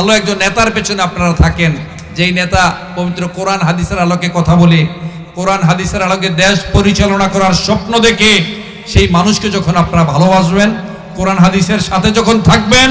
ভালো একজন নেতার পেছনে আপনারা থাকেন। যেই নেতা পবিত্র কোরআন, হাদিসের আলোকে কথা বলে, কোরআন, হাদিসের আলোকে দেশ পরিচালনা করার স্বপ্ন দেখে সেই মানুষকে যখন আপনারা ভালোবাসবেন, কোরআন, হাদিসের সাথে যখন থাকবেন,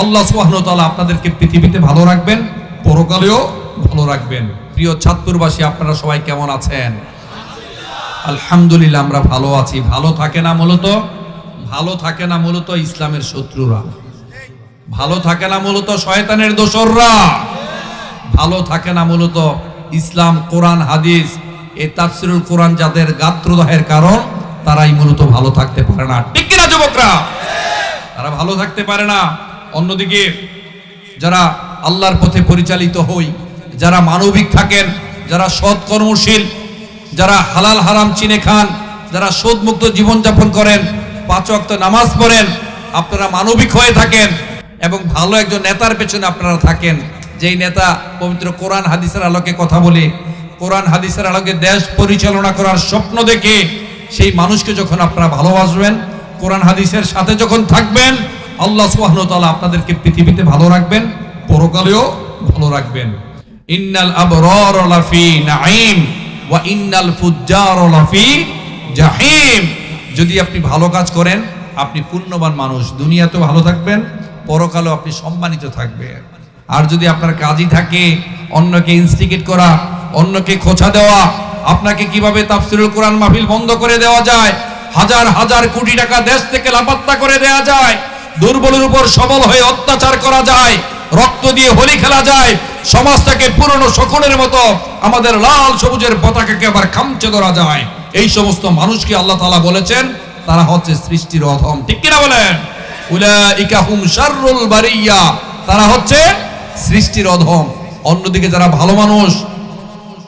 আল্লাহ ওয়া আপনাদেরকে পৃথিবীতে ভালো রাখবেন, পরকালেও ভালো রাখবেন। প্রিয় ছাত্রবাসী, আপনারা সবাই কেমন আছেন? আলহামদুলিল্লাহ, আমরা ভালো আছি। ভালো থাকে না মূলত? ভালো থাকে না মূলত ইসলামের শত্রুরা। ভালো থাকে না মূলত শয়তানের দোসররা। ভালো থাকে না মূলত ইসলাম, কোরআন, হাদিস। এ তাফসিরুল কোরআন যাদের গাত্রদাহের কারণ, তারাই মূলত ভালো থাকতে পারে না। ঠিক কিনা যুবকরা? তারা ভালো থাকতে পারে না। অন্যদিকে যারা আল্লাহর পথে পরিচালিত হই, যারা মানবিক থাকেন, যারা সৎ কর্মশীল, যারা হালাল হারাম চিনে খান, যারা সুদমুক্ত জীবনযাপন করেন, পাঁচ ওয়াক্ত নামাজ পড়েন, আপনারা মানবিক হয়ে থাকেন এবং ভালো একজন নেতার পেছনে আপনারা থাকেন। যেই নেতা পবিত্র কোরআন, হাদিসের আলোকে কথা বলে, কোরআন, হাদিসের আলোকে দেশ পরিচালনা করার স্বপ্ন দেখে সেই মানুষকে যখন আপনারা ভালোবাসবেন, কোরআন, হাদিসের সাথে যখন থাকবেন, আল্লাহ তাআলা আপনাদেরকে পৃথিবীতে ভালো রাখবেন, পরকালেও ভালো রাখবেন। ইন্নাল আবরার লাফি নাঈম ওয়া ইন্নাল ফুজ্জার লাফি জাহিম। যদি আপনি ভালো কাজ করেন, আপনি পূর্ণবান মানুষ, দুনিয়াতেও ভালো থাকবেন পরকালেও আপনি সম্মানিত থাকবেন আর যদি আপনার কাজই থাকে, অন্যকে ইনস্টিগেট করা, অন্যকে খোঁচা দেওয়া, আপনাকে কীভাবে তাফসিরুল কোরআন মাহফিল বন্ধ করে দেওয়া যায়, হাজার হাজার কোটি টাকা দেশ থেকে লাপাত্তা করে দেওয়া যায়, দুর্বলের উপর সবল হয়ে অত্যাচার করা যায়, রক্ত দিয়ে হোলি খেলা যায়, সমাজটাকে পুরনো শকুনের মতো আমাদের লাল সবুজের পতাকাকে আবার খামচে ধরা যায়। এই সমস্ত মানুষকে আল্লাহ তাআলা বলেছেন, তারা হচ্ছে সৃষ্টির অধম। ঠিক কিনা বলেন? উলাইকা হুম শাররুল বারিয়া। তারা হচ্ছে সৃষ্টির অধম। অন্যদিকে যারা ভালো মানুষ,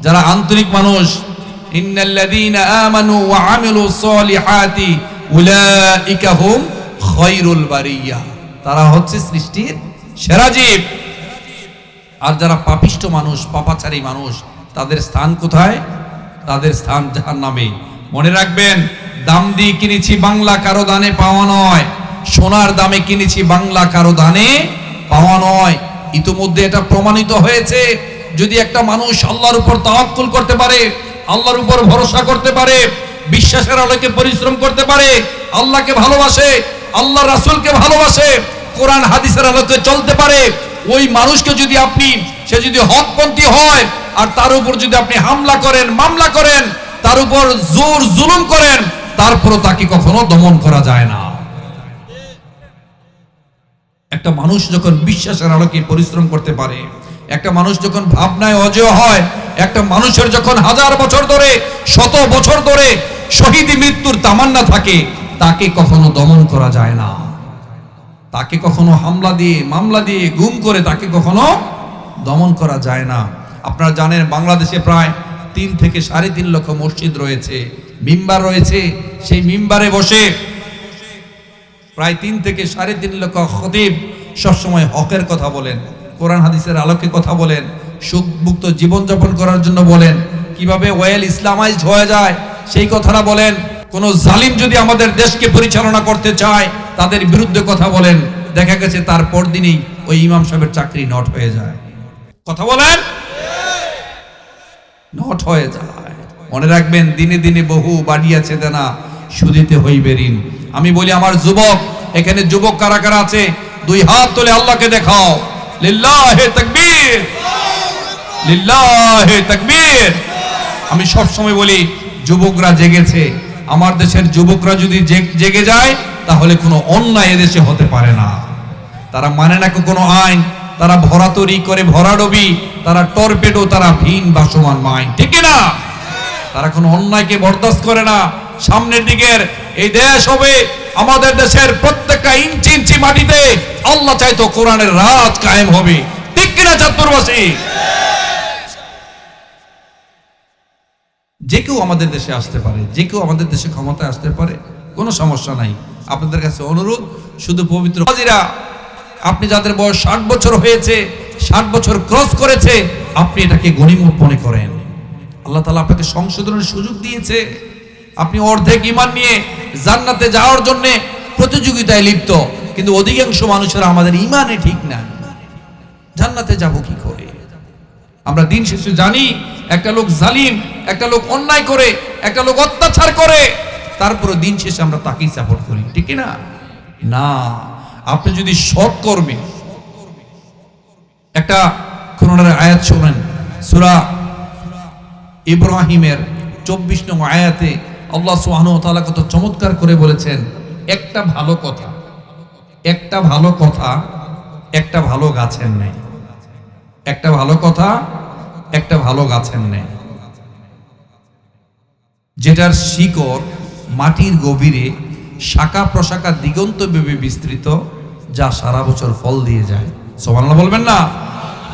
যারা আন্তরিক মানুষ, ইন্নাল্লাযীনা আমানু ওয়া আমিলুস সলিহাতি উলাইকা হুম খায়রুল বারিয়া। তারা হচ্ছে সৃষ্টির সেরা জীব। আর যারা পাপিষ্ট মানুষ, পাপাচারী মানুষ, তাদের স্থান কোথায়? তাদের স্থান জাহান্নামে। মনে রাখবেন, দাম দিয়ে কিনেছি বাংলা, কারও দানে পাওয়া নয়। সোনার দামে কিনেছি বাংলা কারও দানে পাওয়া নয়। ইতিমধ্যে এটা প্রমাণিত হয়েছে। যদি একটা মানুষ আল্লাহর উপর তাওয়াক্কুল করতে পারে, আল্লাহর উপর ভরসা করতে পারে, বিশ্বাসের আলোকে পরিশ্রম করতে পারে, আল্লাহকে ভালোবাসে, আল্লাহ রাসূলকে ভালোবাসে, কোরআন হাদিসের আলোকে চলতে পারে, ওই মানুষকে যদি আপনি, সে যদি হকপন্থী হয়, আর তার উপর যদি আপনি হামলা করেন, মামলা করেন, তার উপর জোর জুলুম করেন, তারপরও তাকে কখনো দমন করা যায় না। একটা মানুষ যখন বিশ্বাসের আলোকে পরিশ্রম করতে পারে, একটা মানুষ যখন ভাবনায় অজেয় হয়, একটা মানুষের যখন হাজার বছর ধরে, শত বছর ধরে শহীদ মৃত্যুর তামান্না থাকে, তাকে কখনো দমন করা যায় না। তাকে কখনো হামলা দিয়ে, মামলা দিয়ে, গুম করে তাকে কখনো দমন করা যায় না। আপনারা জানেন, বাংলাদেশে প্রায় তিন থেকে সাড়ে তিন লক্ষ মসজিদ রয়েছে, মিম্বার রয়েছে। সেই মিম্বারে বসে প্রায় তিন থেকে সাড়ে তিন লক্ষ খতিব সবসময় হকের কথা বলেন, কোরআন হাদিসের আলোকে কথা বলেন, সুখমুক্ত জীবনযাপন করার জন্য বলেন, কীভাবে ওয়েল ইসলামাইজ হয়ে যায় সেই কথাটা বলেন, কোন জালিম যদি আমাদের দেশকে পরিচালনা করতে চায়, তাদের বিরুদ্ধে কথা বলেন, দেখা গেছে তার পরদিনই ওই ইমাম সাহেবের চাকরি নট হয়ে যায়। কথা বলেন? নট হয়ে যায়। মনে রাখবেন, দিনে দিনে বহু বাড়িয়াছে দেনা সুদিতে হইবে ঋণ। আমি বলি, আমার যুবক, এখানে যুবক কারা কারা আছে? দুই হাত তুলে আল্লাহকে দেখাও। লিল্লাহে তাকবীর। লিল্লাহে তাকবীর। আমি সব সময় বলি, যুবকরা জেগেছে। আমার দেশের যুবকরা যদি জেগে যায়, তাহলে কোনো অন্যায় এদেশে হতে পারে না। তারা মানে না কোনো আইন। তারা ভরা ভরাতরি করে ভরাডবি তারা টর্পেডো, তারা ভিন বাসমান মাইন। ঠিক না তারা কোনো অন্যায়কে বরদাস্ত করে না। সামনের দিকের এই দেশ হবে আমাদের দেশের প্রত্যেকটা ইঞ্চি ইঞ্চি মাটিতে আল্লাহ চাইতো কোরআনের রাজ কায়েম হবে। ঠিক কিনা চাতুর্বাসী যে কেউ আমাদের দেশে আসতে পারে, যে কেউ আমাদের দেশে ক্ষমতায় আসতে পারে, কোনো সমস্যা নাই। আপনাদের কাছে অনুরোধ, শুধু পবিত্র হাজিরা, আপনি যাদের বয়স ষাট বছর হয়েছে, ষাট বছর ক্রস করেছে, আপনি এটাকে গণিমত মনে করেন। আল্লাহ তালা আপনাকে সংশোধনের সুযোগ দিয়েছে। আপনি অর্ধেক ইমান নিয়ে জান্নাতে যাওয়ার জন্য প্রতিযোগিতায় লিপ্ত। কিন্তু অধিকাংশ মানুষেরা আমাদের ইমানে ঠিক না। জান্নাতে যাব কি করে? আমরা দিন শেষে জানি, একটা লোক জালিম, একটা লোক অন্যায় করে, একটা লোক অত্যাচার করে। তারপরে দিন শেষে আমরা তাকেই সাপোর্ট করি, ঠিক না? না, আপনি যদি সৎ কর্মে একটা কোরআনের আয়াত শোনেন, সূরা ইব্রাহিমের চব্বিশ নং আয়াতে আল্লাহ তাআলা কত চমৎকার করে বলেছেন, একটা ভালো কথা, একটা ভালো কথা, একটা ভালো গাছের নেই একটা ভালো কথা, একটা ভালো গাছের নেই যেটার শিকড় মাটির গভীরে শাখা প্রশাখা দিগন্ত বেবে বিস্তৃত, যা সারা বছর ফল দিয়ে যায়। সোমান্লা বলবেন না?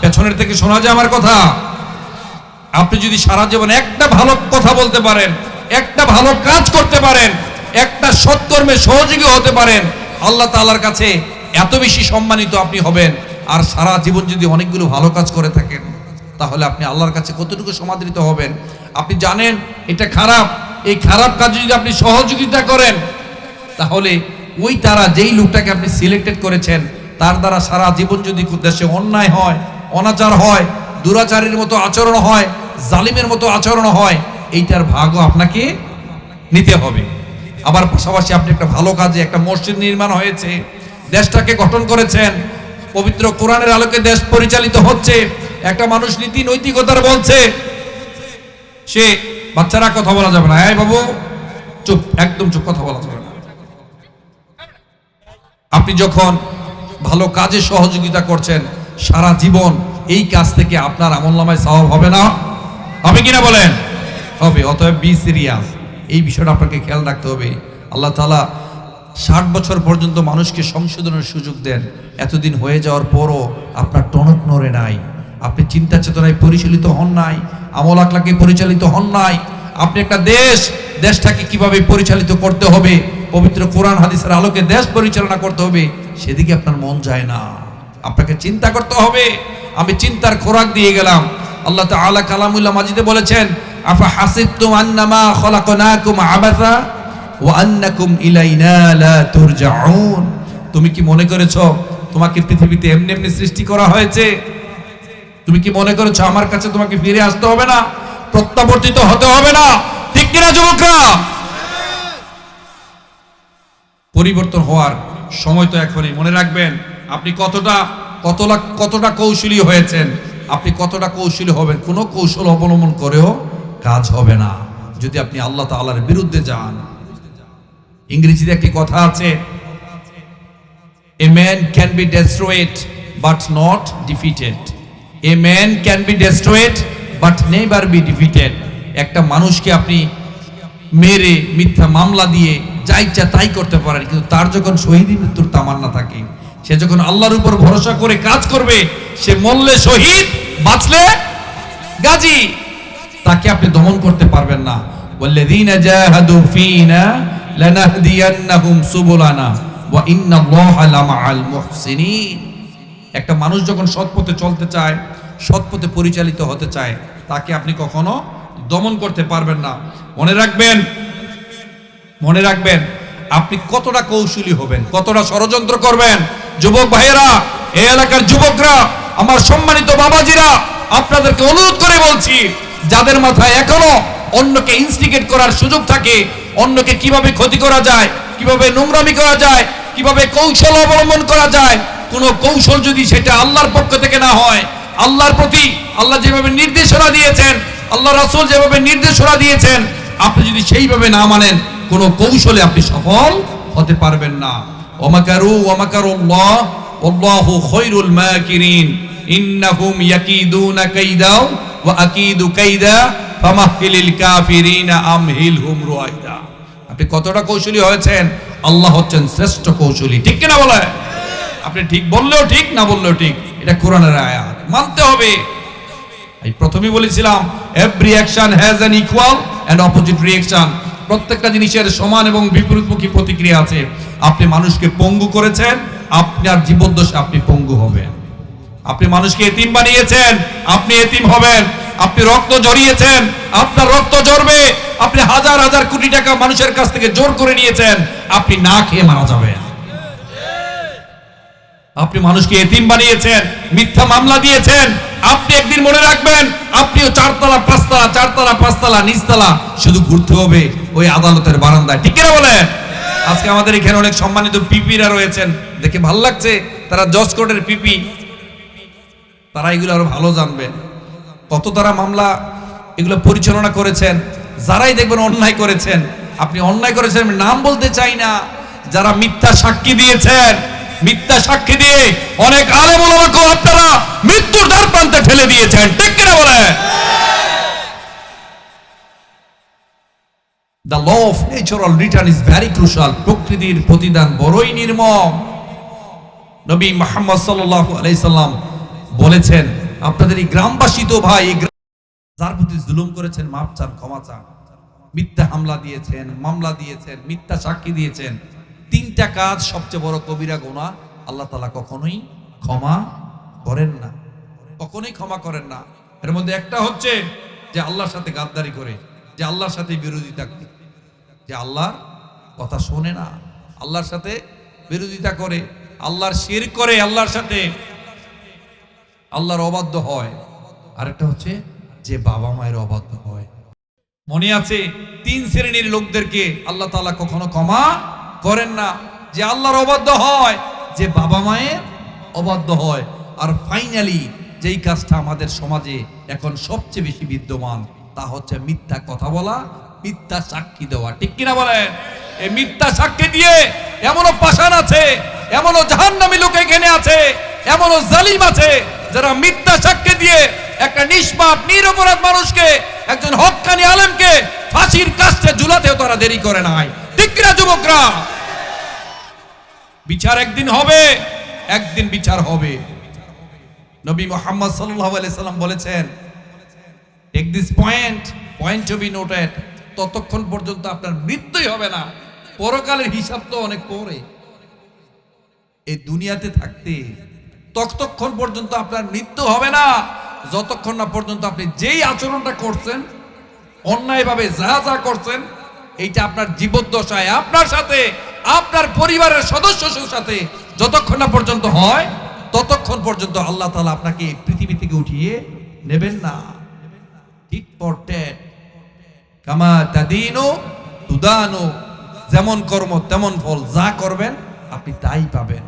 পেছনের থেকে শোনা যায় আমার কথা। আপনি যদি সারা জীবন একটা ভালো কথা বলতে পারেন একটা ভালো কাজ করতে পারেন, একটা সৎকর্মে সহযোগী হতে পারেন, আল্লাহ তালার কাছে এত বেশি সম্মানিত আপনি হবেন, আর সারা জীবন যদি অনেকগুলো ভালো কাজ করে থাকেন, তাহলে আপনি আল্লাহর কাছে কতটুকু সমাদৃত হবেন? আপনি জানেন, এটা খারাপ, এই খারাপ কাজ যদি আপনি সহযোগিতা করেন, তাহলে ওই তারা যেই লোকটাকে আপনি সিলেক্টেড করেছেন, তার দ্বারা সারা জীবন যদি দেশে অন্যায় হয়, অনাচার হয়, দুরাচারের মতো আচরণ হয়, জালিমের মতো আচরণ হয় এইটার ভাগও আপনাকে নিতে হবে। আবার পাশাপাশি আপনি একটা ভালো কাজে একটা মসজিদ নির্মাণ হয়েছে, দেশটাকে গঠন করেছেন, পবিত্র কোরআনের আলোকে দেশ পরিচালিত হচ্ছে, একটা মানুষ নীতি নৈতিকতার বলছে, সে বাচ্চারা কথা বলা যাবে না। হ্যাঁ বাবু, চুপ, একদম চুপ, কথা বলা যাবে না। আপনি যখন ভালো কাজে সহযোগিতা করছেন, সারা জীবন এই কাজ থেকে আপনার আমল নামায় স্বভাব হবে না? হবে কিনা বলেন? হবে, অতএব বি সিরিয়াস এই বিষয়টা আপনাকে খেয়াল রাখতে হবে। আল্লাহ তালা ষাট বছর পর্যন্ত মানুষকে সংশোধনের সুযোগ দেন। এতদিন হয়ে যাওয়ার পরও আপনার টনক নড়ে নাই। আপনি চিন্তা চেতনায় পরিচালিত হন নাই, আমল আকলাকে পরিচালিত হন নাই। আপনি একটা দেশ, দেশটাকে কীভাবে পরিচালিত করতে হবে? পবিত্র কোরআন, হাদিসের আলোকে দেশ পরিচালনা করতে হবে। সেদিকে আপনার মন যায় না। আপনাকে চিন্তা করতে হবে। আমি চিন্তার খোরাক দিয়ে গেলাম। আল্লাহ তাআলা কালামুল্লাহ মাজিদে বলেছেন আফা তুমি কি মনে করেছ তোমাকে পৃথিবীতে এমনি এমনি সৃষ্টি করা হয়েছে? তুমি কি মনে করেছ আমার কাছে তোমাকে ফিরে আসতে হবে না? প্রত্যাবর্তিত হতে হবে না? ঠিক কিনা যুবকরা পরিবর্তন হওয়ার সময় তো এখনই। মনে রাখবেন, আপনি কতটা কতটা কতটা কৌশলী হয়েছেন। আপনি কতটা কৌশলী হবেন, কোনো কৌশল অবলম্বন করেও কাজ হবে না। যদি আপনি আল্লাহ তাআলার বিরুদ্ধে যান। ইংরেজিতে একটি কথা আছে a man can be destroyed but not defeated a man can be destroyed but never be defeated একটা মানুষকে আপনি মেরে মিথ্যা মামলা দিয়ে যা ইচ্ছা তাই করতে পারেন, কিন্তু তার যখন শহীদি মৃত্যুর তামান্না থাকে, সে যখন আল্লাহর উপর ভরসা করে কাজ করবে, সে মরলে শহীদ, বাঁচলে গাজী। তাকে আপনি দমন করতে পারবেন না। ওয়াল্লাযীনা একটা মানুষ যখন সৎ পথে চলতে চায় সৎ পথে পরিচালিত হতে চায়, তাকে আপনি কখনো দমন করতে পারবেন না। মনে রাখবেন মনে রাখবেন, আপনি কতটা কৌশলী হবেন, কতটা ষড়যন্ত্র করবেন। যুবক ভাইয়েরা, এই এলাকার যুবকরা, আমার সম্মানিত বাবাজিরা, আপনাদেরকে অনুরোধ করে বলছি যাদের মাথায় এখনও অন্যকে ইনস্টিগেট করার সুযোগ থাকে, অন্যকে কীভাবে ক্ষতি করা যায়, কীভাবে নোংরামি করা যায়, কীভাবে কৌশল অবলম্বন করা যায়, কোনো কৌশল যদি সেটা আল্লাহর পক্ষ থেকে না হয়, আল্লাহর প্রতি আল্লাহ যেভাবে নির্দেশনা দিয়েছেন আল্লাহ রাসূল যেভাবে নির্দেশনা দিয়েছেন, আপনি যদি সেইভাবে না মানেন, কোনো কৌশলে আপনি সফল হতে পারবেন না। ওমাকারু ওমাকারুল্লাহ আল্লাহু খৈরুল মাকিরিন, ইন্নাহুম ইয়াকিদুনা কাইদা ওয়া কাইদা ফামাহলিল কাফিরিনা আমহিলহুম রুয়াইদা আপনি কতটা কৌশলী হয়েছেন? আল্লাহ হচ্ছেন শ্রেষ্ঠ কৌশলী। ঠিক কিনা বলে? আপনি ঠিক বললেও ঠিক, না বললেও ঠিক, এটা কোরআনের আয়াত। মানতে হবে। এই প্রথমেই বলেছিলাম every action has an equal and opposite reaction প্রত্যেকটা জিনিসের সমান এবং বিপরীতমুখী প্রতিক্রিয়া আছে। আপনি মানুষকে পঙ্গু করেছেন, আপনার জীবদ্দশা আপনি পঙ্গু হবেন। আপনি মানুষকে এতিম বানিয়েছেন, আপনি এতিম হবেন, আপনি রক্ত জড়িয়েছেন, আপনার রক্ত জড়বে আপনি হাজার হাজার কোটি টাকা মানুষের কাছ থেকে জোর করে নিয়েছেন, আপনি না খেয়ে মারা যাবেন। আপনি মানুষকে এতিম বানিয়েছেন, মিথ্যা মামলা দিয়েছেন, আপনি একদিন মনে রাখবেন, আপনিও চারতলা, পাঁচতলা চারতলা, পাঁচতলা, নিচতলা, শুধু ঘুরতে হবে ওই আদালতের বারান্দায়। ঠিক কিনা বলেন? আজকে আমাদের এখানে অনেক সম্মানিত পিপিরা রয়েছেন, দেখে ভালো লাগছে, তারা জজ কোর্টের পিপি তারা এগুলো আরও ভালো জানবে। কত তারা মামলা এগুলো পরিচালনা করেছেন, যারাই দেখবেন অন্যায় করেছেন, আপনি অন্যায় করেছেন নাম বলতে চাই না, যারা মিথ্যা সাক্ষী দিয়েছেন, মিথ্যা সাক্ষী দিয়ে অনেক আলেম ওলামাকে আপনারা মৃত্যুর দ্বার প্রান্তে ফেলে দিয়েছেন, ঠিক কিনা বলে the law of natural return is very crucial প্রকৃতির প্রতিদান বড়ই নির্মম। নবী মোহাম্মদ সাল্লাল্লাহু আলাইহি সাল্লাম বলেছেন, আপনাদের এই গ্রামবাসী তো ভাই যার প্রতি জুলুম করেছেন মাপ চান, ক্ষমা চান। মিথ্যা হামলা দিয়েছেন, মামলা দিয়েছেন, মিথ্যা সাক্ষী দিয়েছেন। তিনটা কাজ সবচেয়ে বড় কবিরা গোনা আল্লাহ তালা কখনোই ক্ষমা করেন না। কখনোই ক্ষমা করেন না। এর মধ্যে একটা হচ্ছে যে আল্লাহর সাথে গাদ্দারি করে, যে আল্লাহর সাথে বিরোধিতা করে। যে আল্লাহর কথা শোনে না, আল্লাহর সাথে বিরোধিতা করে, আল্লাহর শির করে, আল্লাহর সাথে আল্লাহর অবাধ্য হয়। আরেকটা হচ্ছে যে বাবা মায়ের অবাধ্য হয়। মনে আছে তিন শ্রেণির লোকদেরকে আল্লাহ তাআলা কখনো ক্ষমা করেন না। যে আল্লাহর অবাধ্য হয়, যে বাবা মায়ের অবাধ্য হয়। আর ফাইনালি যেই কাজটা আমাদের সমাজে এখন সবচেয়ে বেশি বিদ্যমান, তা হচ্ছে মিথ্যা কথা বলা, মিথ্যা সাক্ষী দেওয়া। ঠিক কিনা বলেন? এই মিথ্যা সাক্ষী দিয়ে এমনও পাষাণ আছে, এমনও জাহান্নামী লোক এখানে আছে, এমনও জালিম আছে যারা মিথ্যা সাক্ষী দিয়ে একটা নিষ্পাপ, নিরপরাধ মানুষকে, একজন হক্কানি আলেমকে ফাঁসির কাছে ঝুলাতেও তারা দেরি করে নাই। ঠিক যুবকরা? বিচার একদিন হবে, একদিন বিচার হবে। নবী মোহাম্মদ সাল্লাম বলেছেন take this point point to be noted ততক্ষণ পর্যন্ত আপনার মৃত্যুই হবে না। পরকালের হিসাব তো অনেক পরে। এই দুনিয়াতে থাকতে ততক্ষণ পর্যন্ত আপনার মৃত্যু হবে না। যতক্ষণ না পর্যন্ত আপনি যেই আচরণটা করছেন, অন্যায়ভাবে যা যা করছেন, এইটা আপনার জীবদ্দশায়, আপনার সাথে, আপনার পরিবারের সদস্যদের সাথে যতক্ষণ না পর্যন্ত হয়, ততক্ষণ পর্যন্ত আল্লাহ তাআলা আপনাকে পৃথিবী থেকে উঠিয়ে নেবেন না। টিট ফর কামা তাদিনু তুদানু, যেমন কর্ম তেমন ফল যা করবেন, আপনি তাই পাবেন।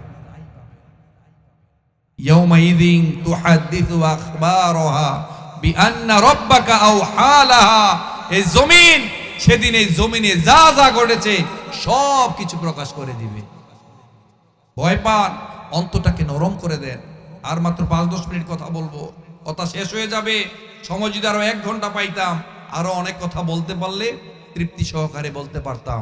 ইয়াউমাইযিন তুহাদ্দিসু আখবারহা বিআন্না রাব্বাকা আওহালাহা এই জমিন, সেদিন এই জমিনে যা যা ঘটেছে সব কিছু প্রকাশ করে দিবে। ভয় পান অন্তটাকে নরম করে দেন। আর মাত্র পাঁচ দশ মিনিট কথা বলব। কথা শেষ হয়ে যাবে। সময় যদি আরও এক ঘণ্টা পাইতাম, আরও অনেক কথা বলতে পারলে তৃপ্তি সহকারে বলতে পারতাম।